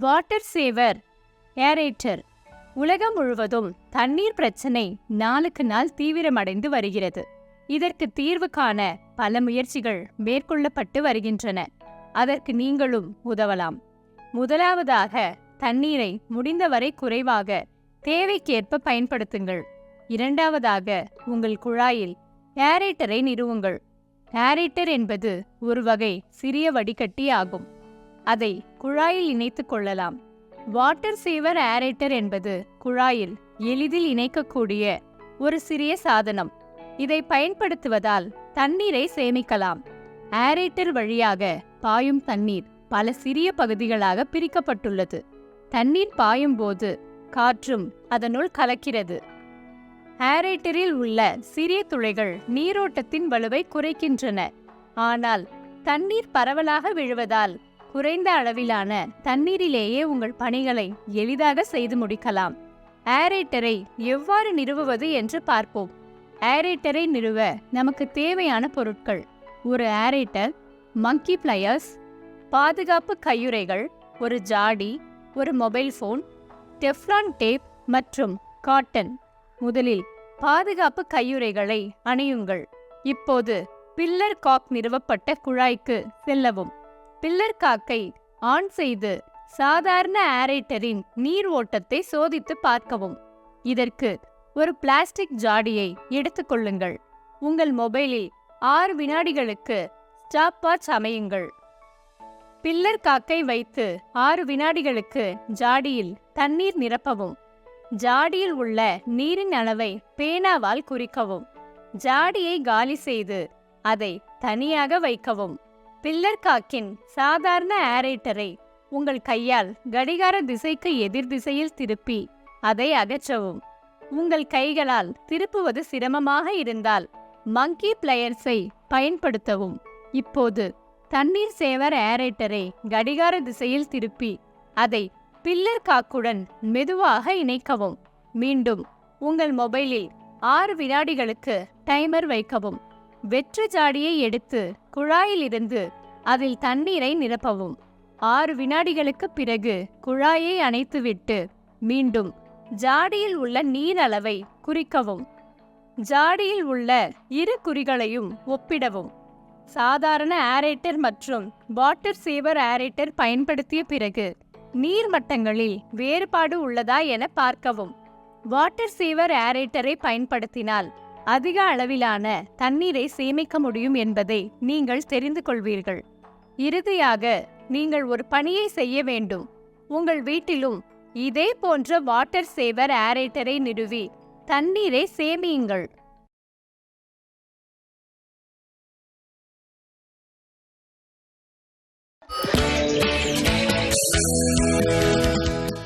Water சேவர் aerator. உலகம் முழுவதும் தண்ணீர் பிரச்சனை நாளுக்கு நாள் தீவிரமடைந்து வருகிறது. இதற்கு தீர்வு காண பல முயற்சிகள் மேற்கொள்ளப்பட்டு வருகின்றன. அதற்கு நீங்களும் உதவலாம். முதலாவதாக தண்ணீரை முடிந்தவரை குறைவாக தேவைக்கேற்ப பயன்படுத்துங்கள். இரண்டாவதாக உங்கள் குழாயில் ஏரேட்டரை நிறுவுங்கள். ஏரேட்டர் என்பது ஒரு வகை சிறிய வடிகட்டி ஆகும். அதை குழாயில் இணைத்துக் கொள்ளலாம். வாட்டர் சேவர் ஏரேட்டர் என்பது குழாயில் எளிதில் இணைக்கக்கூடிய ஒரு சிறிய சாதனம். இதை பயன்படுத்துவதால் தண்ணீரை சேமிக்கலாம். ஏரேட்டர் வழியாக பாயும் தண்ணீர் பல சிறிய பகுதிகளாக பிரிக்கப்பட்டுள்ளது. தண்ணீர் பாயும் போது காற்றும் அதனுள் கலக்கிறது. ஏரேட்டரில் உள்ள சிறிய துளைகள் நீரோட்டத்தின் வலுவை குறைக்கின்றன. ஆனால் தண்ணீர் பரவலாக விழுவதால் குறைந்த அளவிலான தண்ணீரிலேயே உங்கள் பணிகளை எளிதாக செய்து முடிக்கலாம். ஏரேட்டரை எவ்வாறு நிறுவுவது என்று பார்ப்போம். ஏரேட்டரை நிறுவ நமக்கு தேவையான பொருட்கள். ஒரு ஏரேட்டர் மங்கி பிளையர்ஸ் பாதுகாப்பு கையுறைகள் ஒரு ஜாடி ஒரு மொபைல் ஃபோன் டெஃப்லான் டேப் மற்றும் காட்டன். முதலில் பாதுகாப்பு கையுறைகளை அணியுங்கள். இப்போது பில்லர் காக் நிறுவப்பட்ட குழாய்க்கு செல்லவும். பில்லர் காக்கை ஆன் செய்து சாதாரண ஏரேட்டரின் நீர் ஓட்டத்தை சோதித்து பார்க்கவும். இதற்கு ஒரு பிளாஸ்டிக் ஜாடியை எடுத்துக்கொள்ளுங்கள் உங்கள் மொபைலில் ஆறு வினாடிகளுக்கு ஸ்டாப் வாட்ச் அமையுங்கள். பில்லர் காக்கை வைத்து ஆறு வினாடிகளுக்கு ஜாடியில் தண்ணீர் நிரப்பவும். ஜாடியில் உள்ள நீரின் அளவை பேனாவால் குறிக்கவும். ஜாடியை காலி செய்து அதை தனியாக வைக்கவும். பில்லர் காக்கின் சாதாரண ஏரேட்டரை உங்கள் கையால் கடிகார திசைக்கு எதிர் திசையில் திருப்பி அதை அகற்றவும். உங்கள் கைகளால் திருப்புவது சிரமமாக இருந்தால் மங்கி பிளேயர்ஸை பயன்படுத்தவும். இப்போது தண்ணீர் சேவர் ஏரேட்டரை கடிகார திசையில் திருப்பி அதை பில்லர் காக்குடன் மெதுவாக இணைக்கவும். மீண்டும் உங்கள் மொபைலில் ஆறு வினாடிகளுக்கு டைமர் வைக்கவும். வெற்று ஜாடியை எடுத்து குழாயிலிருந்து அதில் தண்ணீரை நிரப்பவும். ஆறு வினாடிகளுக்கு பிறகு குழாயை அணைத்துவிட்டு மீண்டும் ஜாடியில் உள்ள நீர் அளவை குறிக்கவும். ஜாடியில் உள்ள இரு குறிகளையும் ஒப்பிடவும். சாதாரண ஏரேட்டர் மற்றும் வாட்டர் சேவர் ஏரேட்டர் பயன்படுத்திய பிறகு நீர் மட்டங்களில் வேறுபாடு உள்ளதா என பார்க்கவும். வாட்டர் சேவர் ஆரேட்டரை பயன்படுத்தினால் அதிக அளவிலான தண்ணீரை சேமிக்க முடியும் என்பதை நீங்கள் தெரிந்து கொள்வீர்கள். இறுதியாக நீங்கள் ஒரு பணியை செய்ய வேண்டும். உங்கள் வீட்டிலும் இதே போன்ற வாட்டர் சேவர் ஏரேட்டரை நிறுவி தண்ணீரை சேமியுங்கள்.